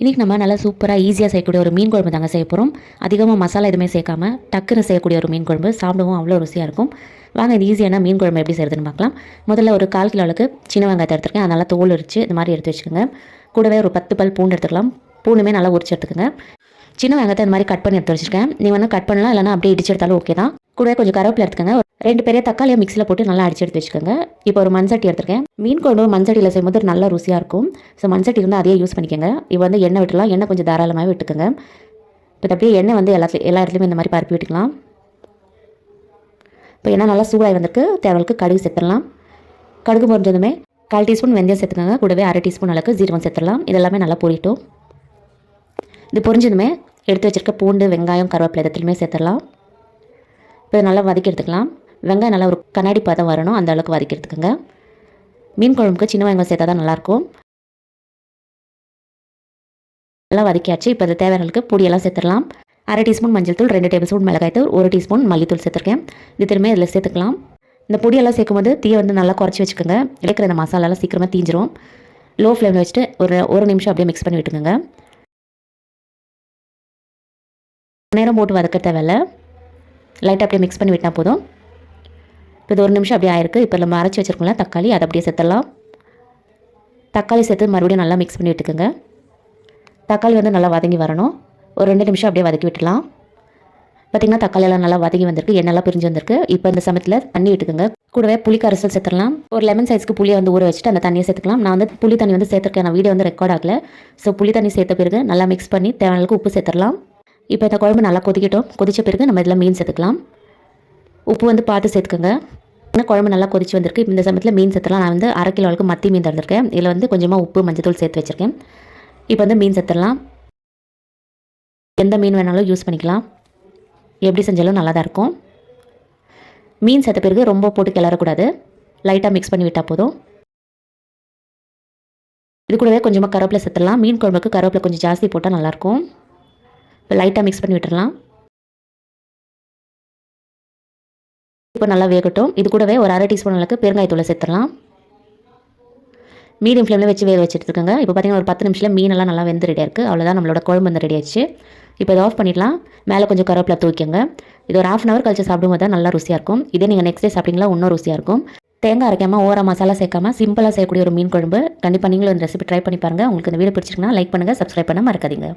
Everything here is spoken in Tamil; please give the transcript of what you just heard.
இன்றைக்கி நம்ம நல்லா சூப்பராக ஈஸியாக செய்யக்கூடிய ஒரு மீன் குழம்பு தாங்க செய்ய போகிறோம் அதிகமாக மசாலா எதுவுமே சேர்க்காம டக்குன்னு செய்யக்கூடிய ஒரு மீன் குழம்பு. சாப்பிடவும் அவ்வளோ ருசியாக இருக்கும். வாங்க இது ஈஸியான மீன் குழம்பு எப்படி செய்யறதுன்னு பார்க்கலாம். முதல்ல ஒரு கால் கிலோ அளவுக்கு சின்ன வெங்காயத்தை எடுத்துருக்கேன். அதனால் தோல் உரிச்சு இந்த மாதிரி எடுத்து வச்சுக்கோங்க. கூடவே ஒரு பத்து பல் பூண்டு எடுத்துக்கலாம். பூண்டுமே நல்லா உரிச்சு எடுத்துக்கோங்க. சின்ன வெங்காயத்தை இந்த மாதிரி கட் பண்ணி எடுத்து வச்சிருக்கேன். நீ வேணால் கட் பண்ணலாம் இல்லைனா அப்படியே இடிச்சு எடுத்தாலும் ஓகே தான். கூடவே கொஞ்சம் கருவேப்பிலை எடுத்துக்கோங்க. ரெண்டு பெரிய தக்காளியை மிக்சியில் போட்டு நல்லா அடிச்சு எடுத்து வச்சுக்கோங்க. இப்போ ஒரு மண்சட்டி எடுத்துருக்கேன். மீன் குழம்பு மண்சட்டியில் செய்யும்போது நல்லா ருசியாக இருக்கும். ஸோ மண்சட்டி இருந்தால் அதையே யூஸ் பண்ணிக்கோங்க. இப்போ வந்து எண்ணெய் விட்டுலாம் எண்ணெய் கொஞ்சம் தாராளமாக விட்டுக்கோங்க. இப்போ அப்படியே எண்ணெய் வந்து எல்லா எல்லா இடத்துலையுமே இந்த மாதிரி பரப்பி விட்டுக்கலாம். இப்போ எண்ணெய் நல்லா சூடாகி வந்திருக்கு. தேவைக்கு கடுகு சேர்த்துடலாம். கடுகு பொரிஞ்சதுமே கால் டீஸ்பூன் வெந்தயம் சேர்த்துக்கோங்க. கூடவே அரை டீஸ்பூன் அளவுக்கு ஜீரகம் சேர்த்துடலாம். இதெல்லாமே நல்லா பொரிட்டும் இது பொரிஞ்சதுமே எடுத்து வச்சிருக்க பூண்டு வெங்காயம் கருவேப்பிலை இடத்துலையுமே சேர்த்துடலாம். இப்போ நல்லா வதக்கி எடுத்துக்கலாம். வெங்காயம் நல்லா ஒரு கண்ணாடி பதம் வரணும். அந்த அளவுக்கு வதக்கிறதுக்குங்க. மீன் குழம்புக்கு சின்ன வெங்காயம் சேர்த்தா தான் நல்லாயிருக்கும். நல்லா வதக்கியாச்சு. இப்போ அது தேவையான அளவுக்கு பொடியெல்லாம் சேர்த்துடலாம். அரை டீஸ்பூன் மஞ்சள் தூள் ரெண்டு டேபிள் ஸ்பூன் மிளகாய்த்தூள் ஒரு டீஸ்பூன் மல்லித்தூள் சேர்த்துருக்கேன். இது திரும்ப இதில் சேர்த்துக்கலாம். இந்த பொடியெல்லாம் சேர்க்கும்போது தீயை வந்து நல்லா குறைச்சி வச்சுக்கோங்க. இழைக்கிற இந்த மசாலாலாம் சீக்கிரமாக தீஞ்சிரும். லோ ஃப்ளேமில் வச்சுட்டு ஒரு ஒரு நிமிஷம் அப்படியே மிக்ஸ் பண்ணி விட்டுக்கோங்க. நேரம் போட்டு வதக்க தேவையில்ல. லைட்டாக அப்படியே மிக்ஸ் பண்ணி விட்டால் போதும். இப்போ இது ஒரு நிமிஷம் அப்படியே ஆயிருக்கு. இப்போ நம்ம அரைச்சி வச்சுருக்கோம்ல தக்காளி. அதை அப்படியே சேர்த்துடலாம் தக்காளி சேர்த்து மறுபடியும் நல்லா மிக்ஸ் பண்ணி விட்டுக்குங்க. தக்காளி வந்து நல்லா வதங்கி வரணும். ஒரு ரெண்டு நிமிஷம் அப்படியே வதக்கி விட்டுலாம் பார்த்திங்கன்னா தக்காளி எல்லாம் நல்லா வதங்கி வந்திருக்கு. எண்ணெல்லாம் பிரிஞ்சு வந்திருக்கு. இப்போ இந்த சமயத்தில் தண்ணி விட்டுக்குங்க. கூடவே புளி கரைசல் சேர்த்துடலாம். ஒரு லெமன் சைஸ்க்கு புளியை வந்து ஊற வச்சுட்டு அந்த தண்ணியை சேர்த்துக்கலாம். நான் வந்து புளி தண்ணி வந்து சேர்த்துருக்கேன். நான் வீடியோ வந்து ரெக்கார்ட் ஆகல. ஸோ புளி தண்ணி சேர்த்த பிறகு நல்லா மிக்ஸ் பண்ணி தேவையான அளவுக்கு உப்பு சேர்த்துடலாம். இப்போ இந்த குழம்பு நல்லா கொதிக்கட்டும். கொதிச்ச பிறகு நம்ம இதில் மீன் சேர்த்துக்கலாம். உப்பு வந்து பார்த்து சேர்த்துக்கோங்க. இன்னும் குழம்பு நல்லா கொதிச்சு வந்திருக்கு. இந்த சமயத்தில் மீன் சேர்த்துலாம் நான் வந்து அரை கிலோ அளவுக்கு மத்தி மீன் தந்திருக்கேன். இதில் வந்து கொஞ்சமாக உப்பு மஞ்சத்தூள் சேர்த்து வச்சுருக்கேன். இப்போ வந்து மீன் சேர்த்துடலாம் எந்த மீன் வேணாலும் யூஸ் பண்ணிக்கலாம். எப்படி செஞ்சாலும் நல்லா தான் இருக்கும். மீன் சேர்த்த பிறகு ரொம்ப போட்டு கிளறக்கூடாது. லைட்டாக மிக்ஸ் பண்ணி விட்டால் போதும். இது கூடவே கொஞ்சமாக கருவேப்பிலை சேர்த்துடலாம் மீன் குழம்புக்கு கருவேப்பிலை கொஞ்சம் ஜாஸ்தி போட்டால் நல்லாயிருக்கும். இப்போ லைட்டாக மிக்ஸ் பண்ணி விட்டுடலாம். இப்போ நல்லா வேகட்டும். இது கூடவே ஒரு அரை டீஸ்பூன் அளவுக்கு பெருங்காயத்தூளை சேர்த்துடலாம். மீடியம் ஃப்ளேமில் வச்சு வேக வச்சுட்டு இருக்காங்க. இப்போ பார்த்தீங்கன்னா ஒரு பத்து நிமிஷத்தில் மீனெல்லாம் நல்லா வெந்து ரெடியாக இருக்குது அவ்வளோதான் நம்மளோட குழம்பு வந்து ரெடி இப்போ இதை ஆஃப் பண்ணிடலாம். மேலே கொஞ்சம் கருவேப்பிலை தூக்கிங்க இது ஒரு ஆஃப் அன் அவர் கழிச்சு சாப்பிடும்போது தான் நல்லா ருசியாக இருக்கும். இதே நீங்கள் நெக்ஸ்ட் டே சாப்பிட்டீங்களா இன்னும் ருசியாக இருக்கும். தேங்காய் அரைக்காமல் ஓர மசாலா சேர்க்காம சிம்பிளாக செய்யக்கூடிய ஒரு மீன் குழம்பு. கண்டிப்பாக நீங்களும் இந்த ரெசிபி ட்ரை பண்ணி பாருங்கள் உங்களுக்கு இந்த வீடியோ பிடிச்சிருக்குன்னா லைக் பண்ணுங்கள் சப்ஸ்கிரைப் பண்ண மறக்காதீங்க.